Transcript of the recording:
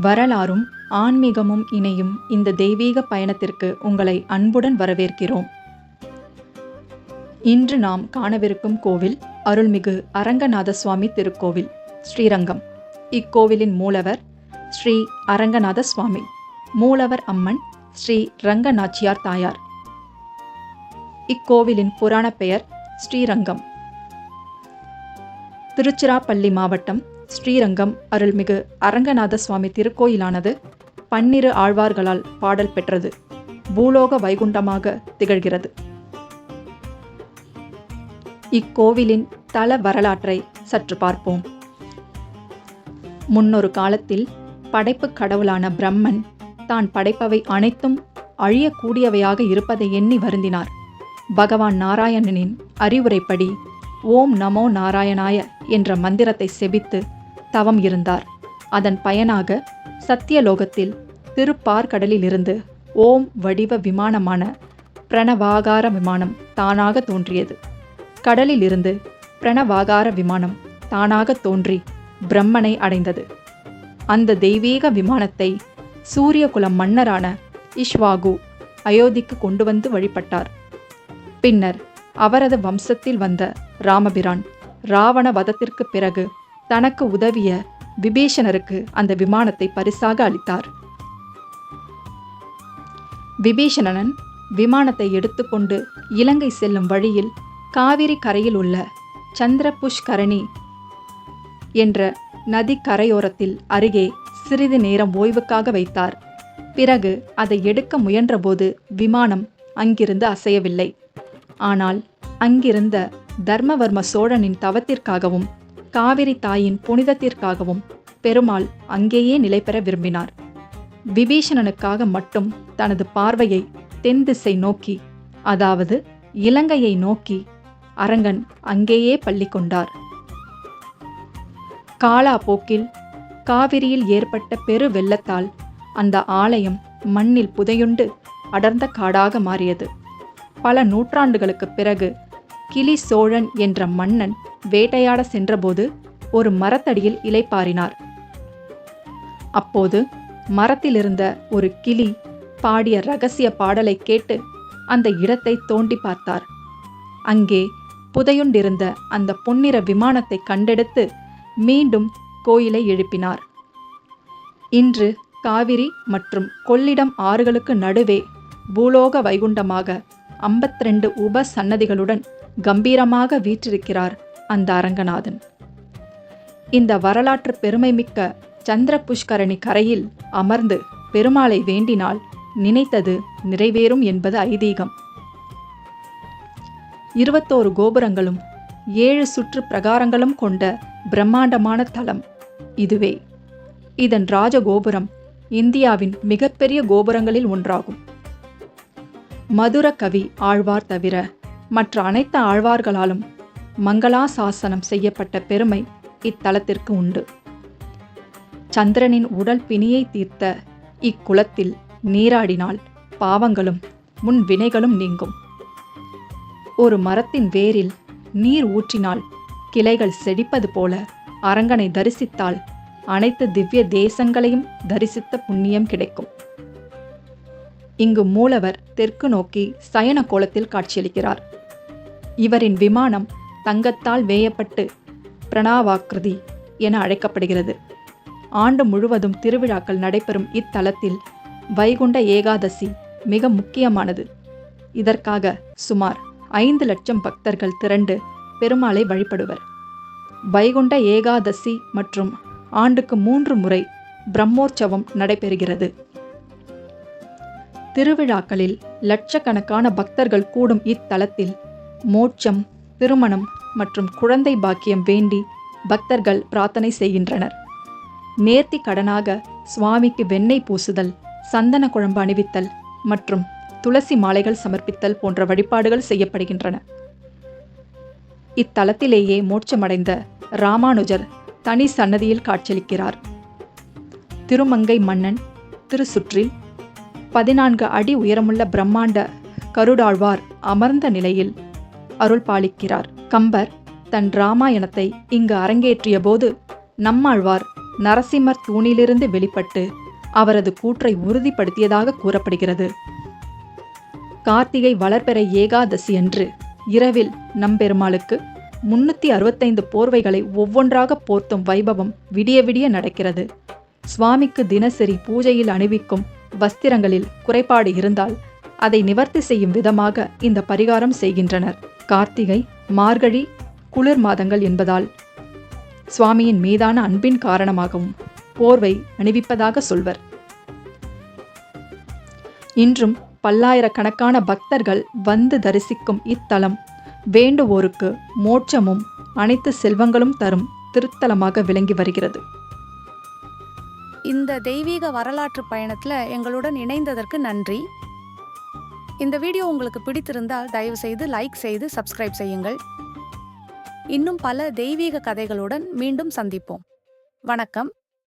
வரலாறும் ஆன்மீகமும் இணையும் இந்த தெய்வீக பயணத்திற்கு உங்களை அன்புடன் வரவேற்கிறோம். இன்று நாம் காணவிருக்கும் கோவில் அருள்மிகு அரங்கநாத சுவாமி திருக்கோவில் ஸ்ரீரங்கம். இக்கோவிலின் மூலவர் ஸ்ரீ அரங்கநாத சுவாமி மூலவர் அம்மன் ஸ்ரீ ரங்கநாச்சியார் தாயார். இக்கோவிலின் புராண பெயர் ஸ்ரீரங்கம். திருச்சிராப்பள்ளி மாவட்டம் ஸ்ரீரங்கம் அருள்மிகு அரங்கநாத சுவாமி திருக்கோயிலானது பன்னிரு ஆழ்வார்களால் பாடல் பெற்றது. பூலோக வைகுண்டமாக திகழ்கிறது. இக்கோவிலின் தல வரலாற்றை சற்று பார்ப்போம். முன்னொரு காலத்தில் படைப்பு கடவுளான பிரம்மன் தான் படைப்பவை அனைத்தும் அழியக்கூடியவையாக இருப்பதை எண்ணி வருந்தினார். பகவான் நாராயணனின் அறிவுரைப்படி ஓம் நமோ நாராயணாய என்ற மந்திரத்தை செபித்து தவம் இருந்தார். அதன் பயனாக சத்தியலோகத்தில் திருப்பார்கடலிலிருந்து ஓம் வடிவ விமானமான பிரணவாகார விமானம் தானாக தோன்றியது. கடலிலிருந்து பிரணவாகார விமானம் தானாக தோன்றி பிரம்மனை அடைந்தது. அந்த தெய்வீக விமானத்தை சூரியகுலம் மன்னரான இஷ்வாகு அயோத்திக்கு கொண்டு வந்து வழிபட்டார். பின்னர் அவரது வம்சத்தில் வந்த ராமபிரான் ராவண வதத்திற்கு பிறகு தனக்கு உதவிய விபீஷணருக்கு அந்த விமானத்தை பரிசாக அளித்தார். விபீஷணன் விமானத்தை எடுத்துக்கொண்டு இலங்கை செல்லும் வழியில் காவிரி கரையில் உள்ள சந்திரபுஷ்கரணி என்ற நதி கரையோரத்தில் அருகே சிறிது நேரம் ஓய்வுக்காக வைத்தார். பிறகு அதை எடுக்க முயன்றபோது விமானம் அங்கிருந்து அசையவில்லை. ஆனால் அங்கிருந்த தர்மவர்ம சோழனின் தவத்திற்காகவும் காவிரி தாயின் புனிதத்திற்காகவும் பெருமாள் அங்கேயே நிலை பெற விரும்பினார். விபீஷணனுக்காக மட்டும் தனது பார்வையை தென் திசை நோக்கி அதாவது இலங்கையை நோக்கி அரங்கன் அங்கேயே பள்ளி கொண்டார். காலா போக்கில் காவிரியில் ஏற்பட்ட பெரு வெள்ளத்தால் அந்த ஆலயம் மண்ணில் புதையுண்டு அடர்ந்த காடாக மாறியது. பல நூற்றாண்டுகளுக்குப் பிறகு கிளி சோழன் என்ற மன்னன் வேட்டையாட சென்றபோது ஒரு மரத்தடியில் இலைப்பாரினார் அப்போது மரத்திலிருந்த ஒரு கிளி பாடிய ரகசிய பாடலை கேட்டு அந்த இடத்தை தோண்டி பார்த்தார். அங்கே புதையுண்டிருந்த அந்த பொன்னிற விமானத்தை கண்டெடுத்து மீண்டும் கோயிலை எழுப்பினார். இன்று காவிரி மற்றும் கொள்ளிடம் ஆறுகளுக்கு நடுவே பூலோக வைகுண்டமாக ஐம்பத்திரெண்டு உப சன்னதிகளுடன் கம்பீரமாக வீற்றிருக்கிறார் அந்த அரங்கநாதன். இந்த வரலாற்று பெருமைமிக்க சந்திர புஷ்கரணி கரையில் அமர்ந்து பெருமாளை வேண்டினால் நினைத்தது நிறைவேறும் என்பது ஐதீகம். இருபத்தோரு கோபுரங்களும் ஏழு சுற்று பிரகாரங்களும் கொண்ட பிரம்மாண்டமான தலம் இதுவே. இதன் ராஜகோபுரம் இந்தியாவின் மிகப்பெரிய கோபுரங்களில் ஒன்றாகும். மதுர கவி ஆழ்வார் தவிர மற்ற அனைத்து ஆழ்வார்களாலும் மங்களாசாசனம் செய்யப்பட்ட பெருமை இத்தலத்திற்கு உண்டு. சந்திரனின் உடல் பிணியை தீர்த்த இக்குளத்தில் நீராடினால் பாவங்களும் முன் வினைகளும் நீங்கும். ஒரு மரத்தின் வேரில் நீர் ஊற்றினால் கிளைகள் செடிப்பது போல அரங்கனை தரிசித்தால் அனைத்து திவ்ய தேசங்களையும் தரிசித்த புண்ணியம் கிடைக்கும். இங்கு மூலவர் தெற்கு நோக்கி சயன கோலத்தில் காட்சியளிக்கிறார். இவரின் விமானம் தங்கத்தால் வேயப்பட்டு பிரணாவாக்கிருதி என அழைக்கப்படுகிறது. ஆண்டு முழுவதும் திருவிழாக்கள் நடைபெறும் இத்தலத்தில் வைகுண்ட ஏகாதசி மிக முக்கியமானது. இதற்காக சுமார் ஐந்து லட்சம் பக்தர்கள் திரண்டு பெருமாளை வழிபடுவர். வைகுண்ட ஏகாதசி மற்றும் ஆண்டுக்கு மூன்று முறை பிரம்மோற்சவம் நடைபெறுகிறது. திருவிழாக்களில் லட்சக்கணக்கான பக்தர்கள் கூடும் இத்தலத்தில் மோட்சம் திருமணம் மற்றும் குழந்தை பாக்கியம் வேண்டி பக்தர்கள் பிரார்த்தனை செய்கின்றனர். நேர்த்தி கடனாக சுவாமிக்கு வெண்ணெய் பூசுதல் சந்தன குழம்பு அணிவித்தல் மற்றும் துளசி மாலைகள் சமர்ப்பித்தல் போன்ற வழிபாடுகள் செய்யப்படுகின்றன. இத்தலத்திலேயே மோட்சமடைந்த ராமானுஜர் தனி சன்னதியில் காட்சியளிக்கிறார். திருமங்கை மன்னன் திருசுற்றில் பதினான்கு அடி உயரமுள்ள பிரம்மாண்ட கருடாழ்வார் அமர்ந்த நிலையில் அருள் பாலிக்கிறார் கம்பர் தன் ராமாயணத்தை இங்கு அரங்கேற்றிய போது நம்மாழ்வார் நரசிம்மர் தூணிலிருந்து வெளிப்பட்டு அவரது கூற்றை உறுதிப்படுத்தியதாக கூறப்படுகிறது. கார்த்திகை வளர்பெற ஏகாதசி அன்று இரவில் நம்பெருமாளுக்கு முன்னூற்றி அறுபத்தைந்து போர்வைகளை ஒவ்வொன்றாக போர்த்தும் வைபவம் விடிய விடிய நடக்கிறது. சுவாமிக்கு தினசரி பூஜையில் அணிவிக்கும் வஸ்திரங்களில் குறைபாடு இருந்தால் அதை நிவர்த்தி செய்யும் விதமாக இந்த பரிகாரம் செய்கின்றனர். கார்த்திகை மார்கழி குளிர் மாதங்கள் என்பதால் சுவாமியின் மீதான அன்பின் காரணமாகவும் போர்வை அணிவிப்பதாக சொல்வர். இன்றும் பல்லாயிரக்கணக்கான பக்தர்கள் வந்து தரிசிக்கும் இத்தலம் வேண்டுவோருக்கு மோட்சமும் அனைத்து செல்வங்களும் தரும் திருத்தலமாக விளங்கி வருகிறது. இந்த தெய்வீக வரலாற்று பயணத்தில் எங்களுடன் இணைந்ததற்கு நன்றி. இந்த வீடியோ உங்களுக்கு பிடித்திருந்தால் தயவு செய்து லைக் செய்து சப்ஸ்கிரைப் செய்யுங்கள். இன்னும் பல தெய்வீக கதைகளுடன் மீண்டும் சந்திப்போம். வணக்கம்.